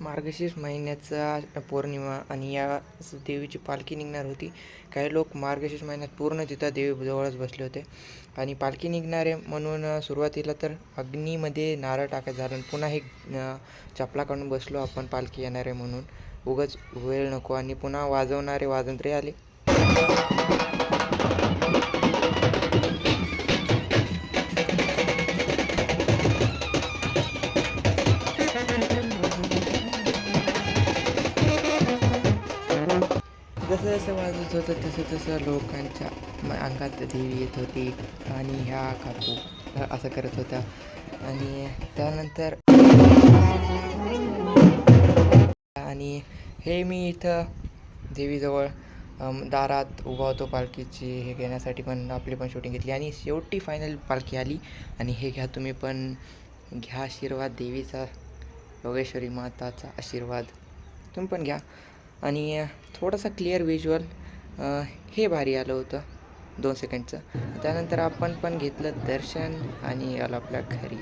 मार्गशीर्ष महिन्याचा पौर्णिमा आणि या देवीची पालखी निघणार होती. काही लोक मार्गशीर्ष महिन्यात पूर्ण तिथं देवीजवळच बसले होते. आणि पालखी निघणार आहे म्हणून सुरुवातीला तर अग्नीमध्ये नारळ टाकायचं झालं पुन्हा हे चपला काढून बसलो आपण पालखी येणार आहे म्हणून. उगाच वेळ नको आणि पुन्हा वाजवणारे वाजंत्रे आले. जसं जसं वाजत होतं तसं तसं लोकांच्या अंगात देवी येत होती आणि ह्या काकू असं करत होत्या. आणि त्यानंतर आणि हे मी इथं देवीजवळ दारात उभा होतो पालखीची हे घेण्यासाठी पण आपली पण शूटिंग घेतली. आणि शेवटी फायनल पालखी आली. आणि हे घ्या तुम्ही पण घ्या आशीर्वाद देवीचा योगेश्वरी माताचा आशीर्वाद. तुम्ही पण घ्या. आणि थोडासा क्लिअर व्हिज्युअल हे भारी आलं होतं दोन सेकंडचं त्यानंतर आपण पण घेतलं दर्शन आणि आलो आपल्या घरी.